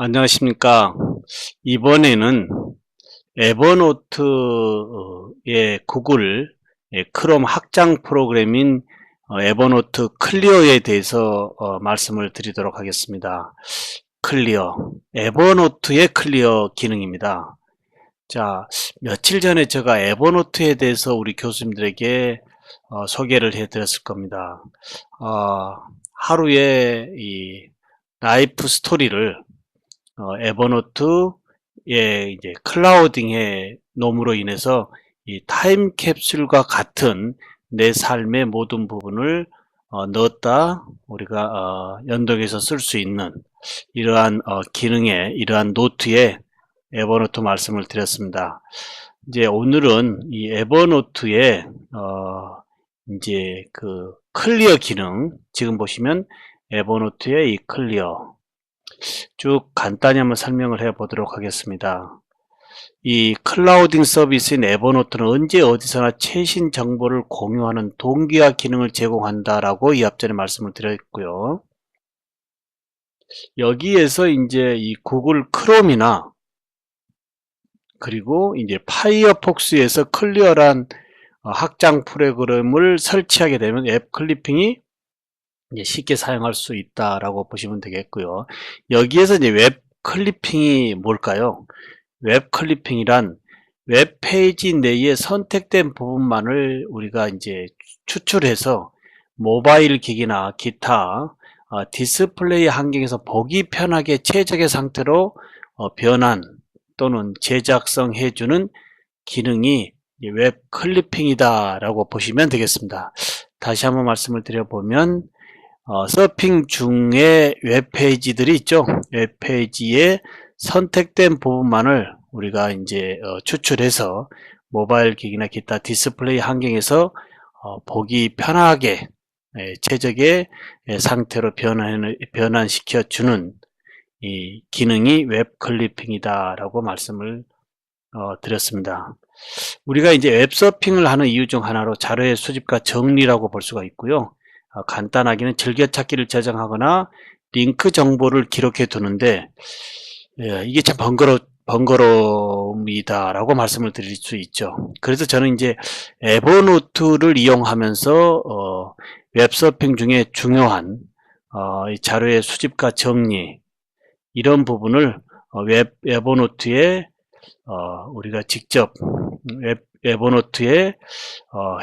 안녕하십니까. 이번에는 에버노트의 구글 예, 크롬 확장 프로그램인 어, 에버노트 클리어에 대해서 어, 말씀을 드리도록 하겠습니다. 클리어. 에버노트의 클리어 기능입니다. 자, 며칠 전에 제가 에버노트에 대해서 우리 교수님들에게 어, 소개를 해 드렸을 겁니다. 어, 하루에 이 라이프 스토리를 어, 에버노트의 이제 클라우딩의 놈으로 인해서 이 타임캡슐과 같은 내 삶의 모든 부분을 어, 넣었다 우리가 어, 연동해서 쓸 수 있는 이러한 어, 기능의 이러한 노트에 에버노트 말씀을 드렸습니다. 이제 오늘은 이 에버노트의 어, 이제 그 클리어 기능 지금 보시면 에버노트의 이 클리어 쭉 간단히 한번 설명을 해 보도록 하겠습니다. 이 클라우딩 서비스인 에버노트는 언제 어디서나 최신 정보를 공유하는 동기화 기능을 제공한다라고 이 앞전에 말씀을 드렸고요. 여기에서 이제 이 구글 크롬이나 그리고 이제 파이어폭스에서 클리어란 어, 확장 프로그램을 설치하게 되면 앱 클리핑이 이제 쉽게 사용할 수 있다라고 보시면 되겠고요. 여기에서 이제 웹 클리핑이 뭘까요? 웹 클리핑이란 웹 페이지 내에 선택된 부분만을 우리가 이제 추출해서 모바일 기기나 기타 어, 디스플레이 환경에서 보기 편하게 최적의 상태로 어, 변환 또는 제작성 해주는 기능이 웹 클리핑이다 라고 보시면 되겠습니다. 다시 한번 말씀을 드려보면 어, 서핑 중에 웹페이지들이 있죠. 웹페이지에 선택된 부분만을 우리가 이제 어, 추출해서 모바일 기기나 기타 디스플레이 환경에서 어, 보기 편하게 예, 최적의 예, 상태로 변환, 변환시켜 주는 이 기능이 웹 클리핑이다 라고 말씀을 어, 드렸습니다. 우리가 이제 웹 서핑을 하는 이유 중 하나로 자료의 수집과 정리라고 볼 수가 있고요. 어, 간단하게는 즐겨찾기를 저장하거나 링크 정보를 기록해 두는데 예, 이게 참 번거로 번거로움이다라고 말씀을 드릴 수 있죠. 그래서 저는 이제 에버노트를 이용하면서 어, 웹서핑 중에 중요한 어, 이 자료의 수집과 정리 이런 부분을 어, 웹 에버노트에 어, 우리가 직접 웹 에버노트에 어,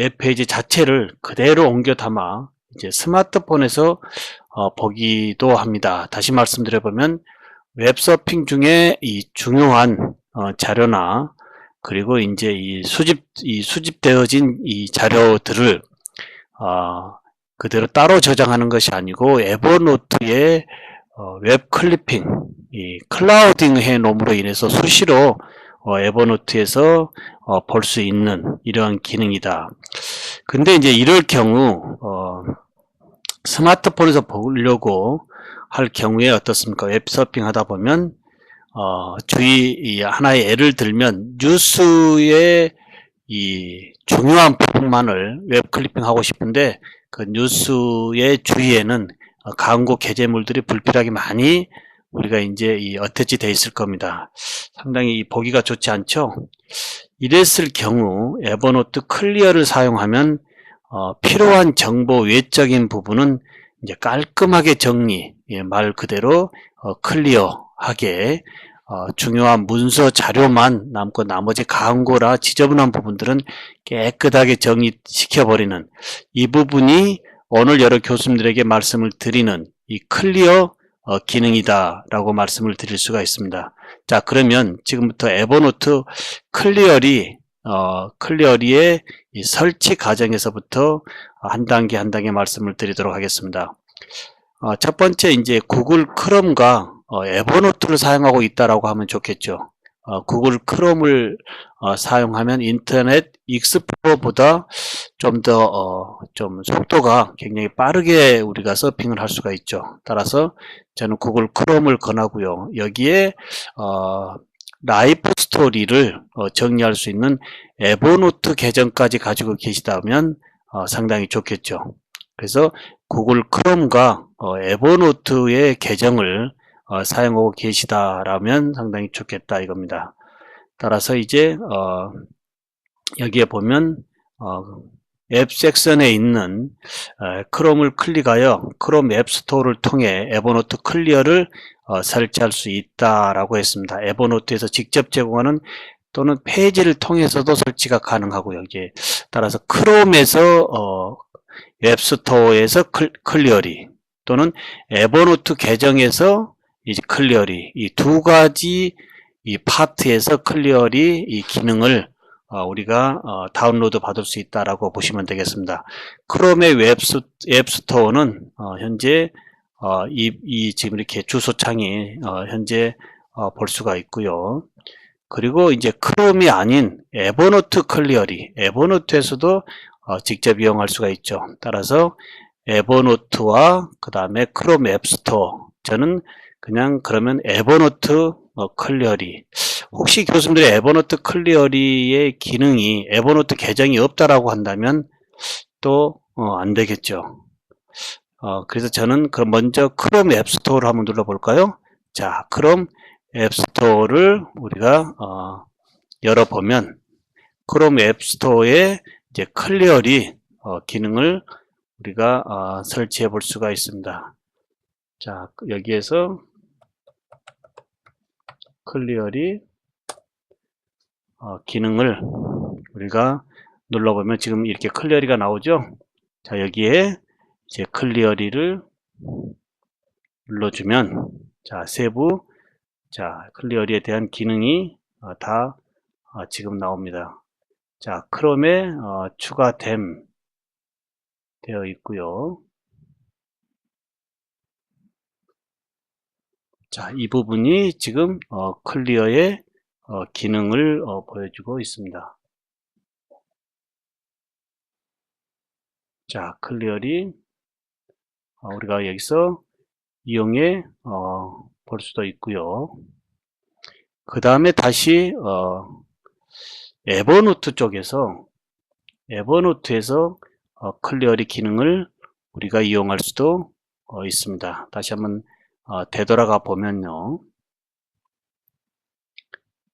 웹 페이지 자체를 그대로 옮겨 담아 이제 스마트폰에서 어, 보기도 합니다. 다시 말씀드려보면 웹서핑 중에 이 중요한 어, 자료나 그리고 이제 이 수집 이 수집되어진 이 자료들을 어, 그대로 따로 저장하는 것이 아니고 에버노트에 어, 웹 클리핑, 이 클라우딩 해 놓음으로 인해서 수시로 어, 에버노트에서 어, 볼 수 있는 이러한 기능이다. 근데 이제 이럴 경우 어, 스마트폰에서 보려고 할 경우에 어떻습니까? 웹서핑 하다 보면 어, 주의 하나의 예를 들면 뉴스의 이 중요한 부분만을 웹 클리핑 하고 싶은데 그 뉴스의 주위에는 어, 광고 게재물들이 불필요하게 많이 우리가 이제 이 어태치 돼 있을 겁니다. 상당히 보기가 좋지 않죠? 이랬을 경우 에버노트 클리어를 사용하면 어, 필요한 정보 외적인 부분은 이제 깔끔하게 정리, 예, 말 그대로 어, 클리어하게 어, 중요한 문서 자료만 남고 나머지 광고라 지저분한 부분들은 깨끗하게 정리시켜 버리는 이 부분이 오늘 여러 교수님들에게 말씀을 드리는 이 클리어 어, 기능이다 라고 말씀을 드릴 수가 있습니다. 자 그러면 지금부터 에버노트 클리어리 어, 클리어리의 설치 과정에서부터 한 단계 한 단계 말씀을 드리도록 하겠습니다. 어, 첫 번째 이제 구글 크롬과 어, 에버노트를 사용하고 있다라고 하면 좋겠죠. 어, 구글 크롬을 어, 사용하면 인터넷 익스플로러보다 좀 더, 어, 좀 속도가 굉장히 빠르게 우리가 서핑을 할 수가 있죠. 따라서 저는 구글 크롬을 권하고요. 여기에, 어, 라이프 스토리를 어, 정리할 수 있는 에버노트 계정까지 가지고 계시다면 어, 상당히 좋겠죠. 그래서 구글 크롬과 어, 에버노트의 계정을 어, 사용하고 계시다라면 상당히 좋겠다 이겁니다. 따라서 이제 어, 여기에 보면 어, 앱 섹션에 있는 어, 크롬을 클릭하여 크롬 앱스토어를 통해 에버노트 클리어를 어, 설치할 수 있다라고 했습니다. 에버노트에서 직접 제공하는 또는 페이지를 통해서도 설치가 가능하고요. 이제 따라서 크롬에서 어, 앱스토어에서 클, 클리어리 또는 에버노트 계정에서 이제 클리어리 이 두 가지 이 파트에서 클리어리 이 기능을 어, 우리가 어, 다운로드 받을 수 있다라고 보시면 되겠습니다. 크롬의 웹스, 앱스토어는 어, 현재 어, 이, 이 지금 이렇게 주소창이 어, 현재 어, 볼 수가 있고요. 그리고 이제 크롬이 아닌 에버노트 클리어리, 에버노트에서도 어, 직접 이용할 수가 있죠. 따라서 에버노트와 그 다음에 크롬 앱스토어 저는 그냥 그러면 에버노트 어, 클리어리 혹시 교수님들이 에버노트 클리어리의 기능이 에버노트 계정이 없다라고 한다면 또 안 되겠죠. 어, 그래서 저는 그럼 먼저 크롬 앱스토어를 한번 눌러볼까요? 자, 크롬 앱스토어를 우리가 어, 열어보면 크롬 앱스토어에 이제 클리어리 어, 기능을 우리가 어, 설치해 볼 수가 있습니다. 자, 여기에서 클리어리 어, 기능을 우리가 눌러보면 지금 이렇게 클리어리가 나오죠. 자, 여기에 이제 클리어리를 눌러주면 자, 세부 자, 클리어리에 대한 기능이 어, 다 어, 지금 나옵니다. 자, 크롬에 어, 추가됨 되어 있고요. 자, 이 부분이 지금 어, 클리어의 어, 기능을 어, 보여주고 있습니다. 자, 클리어리 어, 우리가 여기서 이용해 어, 볼 수도 있고요. 그 다음에 다시 어, 에버노트 쪽에서 에버노트에서 어, 클리어리 기능을 우리가 이용할 수도 어, 있습니다. 다시 한번 어, 되돌아가 보면요.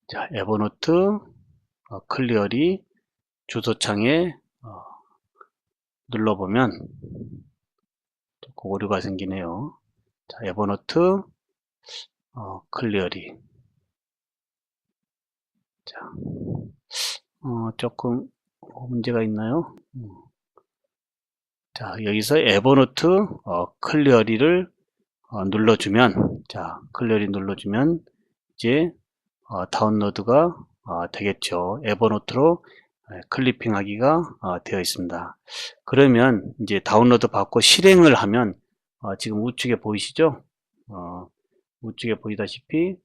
자, 에버노트 어, 클리어리 주소창에 어, 눌러보면 오류가 생기네요. 자, 에버노트 어, 클리어리 자, 어, 조금 문제가 있나요? 음. 자, 여기서 에버노트 어, 클리어리를 어, 눌러주면 자, 클리어리 눌러주면 이제 어, 다운로드가 어, 되겠죠. 에버노트로 예, 클리핑하기가 어, 되어 있습니다. 그러면 이제 다운로드 받고 실행을 하면 어, 지금 우측에 보이시죠? 어, 우측에 보이다시피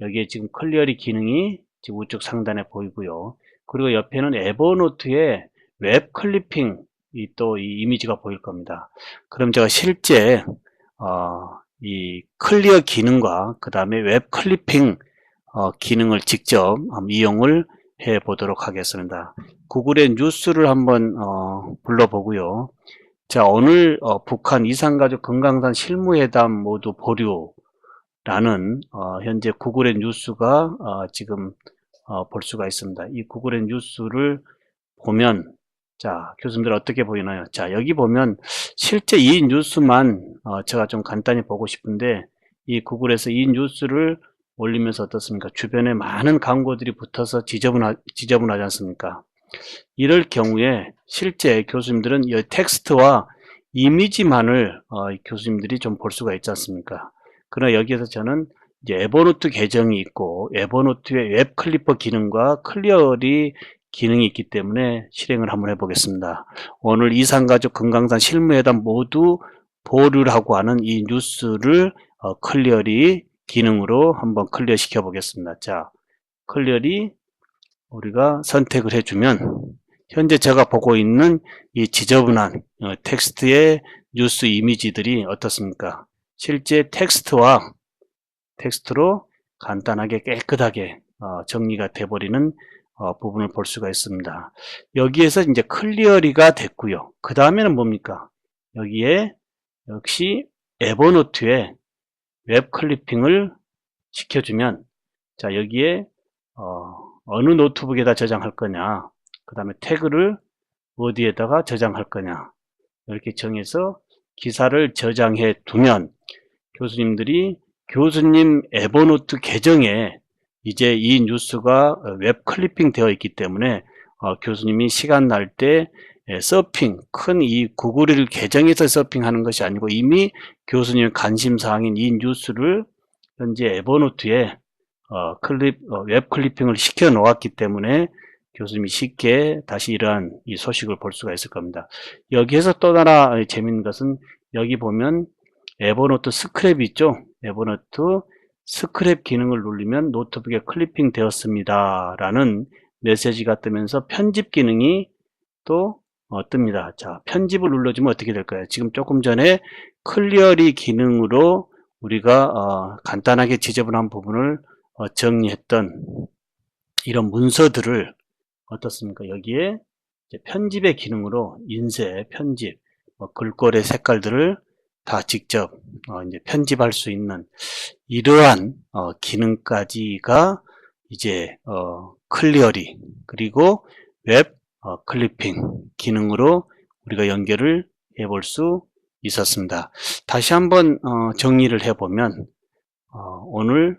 여기에 지금 클리어리 기능이 지금 우측 상단에 보이고요. 그리고 옆에는 에버노트에 웹 클리핑 이또이 이미지가 보일 겁니다. 그럼 제가 실제 어, 이 클리어 기능과 그 다음에 웹 클리핑 어, 기능을 직접 이용을 해 보도록 하겠습니다. 구글의 뉴스를 한번 어, 불러보고요. 자 오늘 어, 북한 이산가족 건강산 실무회담 모두 보류라는 어, 현재 구글의 뉴스가 어, 지금 어, 볼 수가 있습니다. 이 구글의 뉴스를 보면 자 교수님들 어떻게 보이나요? 자 여기 보면 실제 이 뉴스만 어, 제가 좀 간단히 보고 싶은데 이 구글에서 이 뉴스를 올리면서 어떻습니까? 주변에 많은 광고들이 붙어서 지저분하, 지저분하지 않습니까? 이럴 경우에 실제 교수님들은 이 텍스트와 이미지만을 어, 교수님들이 좀 볼 수가 있지 않습니까? 그러나 여기에서 저는 이제 에버노트 계정이 있고 에버노트의 웹 클리퍼 기능과 클리어리 기능이 있기 때문에 실행을 한번 해보겠습니다. 오늘 이산가족 건강산 실무회담 모두 보류라고 하는 이 뉴스를 어, 클리어리 기능으로 한번 클리어 시켜 보겠습니다. 자, 클리어리 우리가 선택을 해주면 현재 제가 보고 있는 이 지저분한 어, 텍스트의 뉴스 이미지들이 어떻습니까? 실제 텍스트와 텍스트로 간단하게 깨끗하게 어, 정리가 돼버리는 어, 부분을 볼 수가 있습니다. 여기에서 이제 클리어리가 됐고요. 그 다음에는 뭡니까? 여기에 역시 에버노트에 웹 클리핑을 시켜주면 자 여기에 어, 느 노트북에다 저장할 거냐 그 다음에 태그를 어디에다가 저장할 거냐 이렇게 정해서 기사를 저장해 두면 교수님들이 교수님 에버노트 계정에 이제 이 뉴스가 웹 클리핑 되어 있기 때문에 어, 교수님이 시간 날 때 서핑, 큰 이 구글 계정에서 서핑하는 것이 아니고 이미 교수님 관심사항인 이 뉴스를 현재 에버노트에 어, 클립, 어, 웹 클리핑을 시켜 놓았기 때문에 교수님이 쉽게 다시 이러한 이 소식을 볼 수가 있을 겁니다. 여기에서 또 하나 재밌는 것은 여기 보면 에버노트 스크랩이 있죠. 에버노트 스크랩 기능을 누르면 노트북에 클리핑 되었습니다. 라는 메시지가 뜨면서 편집 기능이 또 어, 뜹니다. 자, 편집을 눌러주면 어떻게 될까요? 지금 조금 전에 클리어리 기능으로 우리가 어, 간단하게 지저분한 부분을 어, 정리했던 이런 문서들을 어떻습니까? 여기에 편집의 기능으로 인쇄, 편집, 뭐 글꼴의 색깔들을 다 직접 어, 이제 편집할 수 있는 이러한 어, 기능까지가 이제 어, 클리어리 그리고 웹 어, 클리핑 기능으로 우리가 연결을 해볼 수 있었습니다. 다시 한번 어, 정리를 해보면 어, 오늘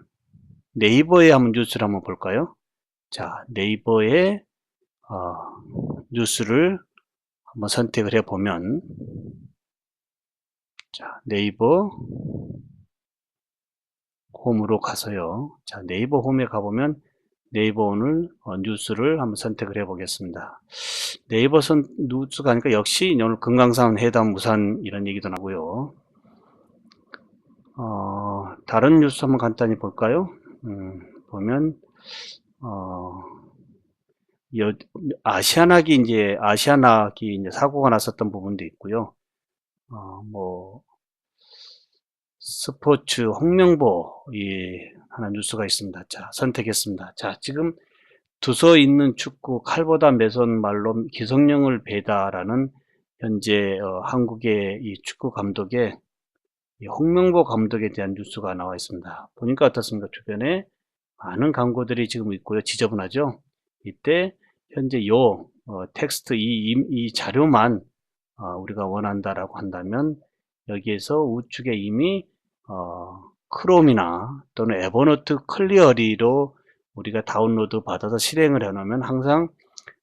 네이버에 한번 뉴스를 한번 볼까요? 자 네이버에 뉴스를 한번 선택을 해보면 자 네이버 홈으로 가서요. 자 네이버 홈에 가보면 네이버 오늘 어, 뉴스를 한번 선택을 해 보겠습니다. 네이버 선 뉴스가 아니까 역시 오늘 금강산 해담 무산 이런 얘기도 나고요. 어, 다른 뉴스 한번 간단히 볼까요? 음, 보면 어, 여, 아시아나기 이제 아시아나기 이제 사고가 났었던 부분도 있고요. 어, 뭐 스포츠 홍명보 이 하나 뉴스가 있습니다. 자, 선택했습니다. 자, 지금 두서 있는 축구 칼보다 매선 말로 기성령을 배다라는 현재 어, 한국의 이 축구 감독의 이 홍명보 감독에 대한 뉴스가 나와 있습니다. 보니까 어떻습니까? 주변에 많은 광고들이 지금 있고요. 지저분하죠? 이때 현재 요 어, 텍스트 이, 이, 이 자료만 어, 우리가 원한다라고 한다면 여기에서 우측에 이미 어, 크롬이나 또는 에버노트 클리어리로 우리가 다운로드 받아서 실행을 해놓으면 항상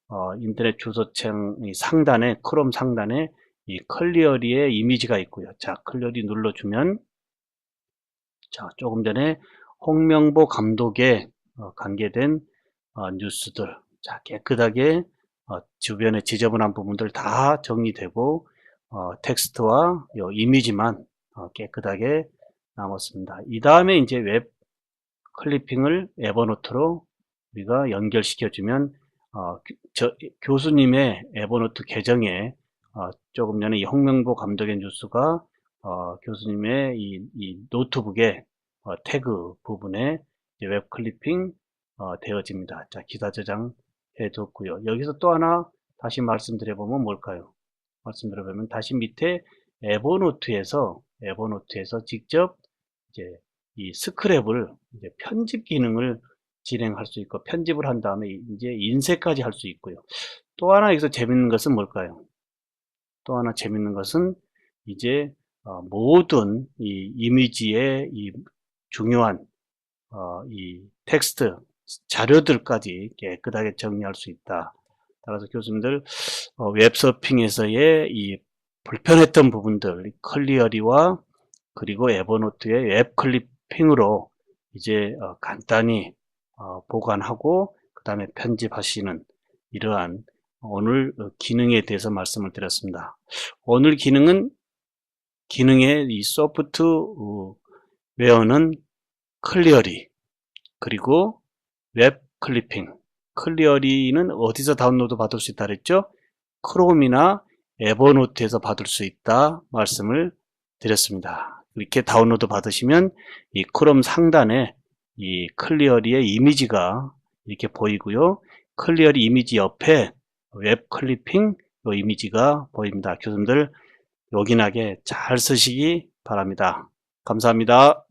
어, 인터넷 주소창 상단에 크롬 상단에 이 클리어리의 이미지가 있고요. 자, 클리어리 눌러주면 자 조금 전에 홍명보 감독에 어, 관계된 어, 뉴스들 자 깨끗하게 어, 주변에 지저분한 부분들 다 정리되고 어, 텍스트와 이미지만 어, 깨끗하게 남았습니다. 이 다음에 이제 웹 클리핑을 에버노트로 우리가 연결시켜주면 어, 저, 교수님의 에버노트 계정에 어, 조금 전에 이 홍명보 감독의 뉴스가 어, 교수님의 이, 이 노트북의 어, 태그 부분에 웹 클리핑 어, 되어집니다. 자 기사 저장 해뒀고요. 여기서 또 하나 다시 말씀드려보면 뭘까요? 말씀드려보면 다시 밑에 에버노트에서 에버노트에서 직접 이제 이 스크랩을 이제 편집 기능을 진행할 수 있고 편집을 한 다음에 이제 인쇄까지 할 수 있고요. 또 하나 여기서 재밌는 것은 뭘까요? 또 하나 재밌는 것은 이제 어, 모든 이 이미지의 이 중요한 어, 이 텍스트 자료들까지 깨끗하게 정리할 수 있다. 따라서 교수님들 어, 웹서핑에서의 이 불편했던 부분들 클리어리와 그리고 에버노트의 웹 클리핑으로 이제 어, 간단히 어, 보관하고 그 다음에 편집하시는 이러한 오늘 어, 기능에 대해서 말씀을 드렸습니다. 오늘 기능은 기능의 이 소프트 웨어는 클리어리 그리고 웹 클리핑 클리어리는 어디서 다운로드 받을 수 있다 그랬죠? 크롬이나 에버노트에서 받을 수 있다 말씀을 드렸습니다. 이렇게 다운로드 받으시면 이 크롬 상단에 이 클리어리의 이미지가 이렇게 보이고요. 클리어리 이미지 옆에 웹 클리핑 요 이미지가 보입니다. 교수님들 요긴하게 잘 쓰시기 바랍니다. 감사합니다.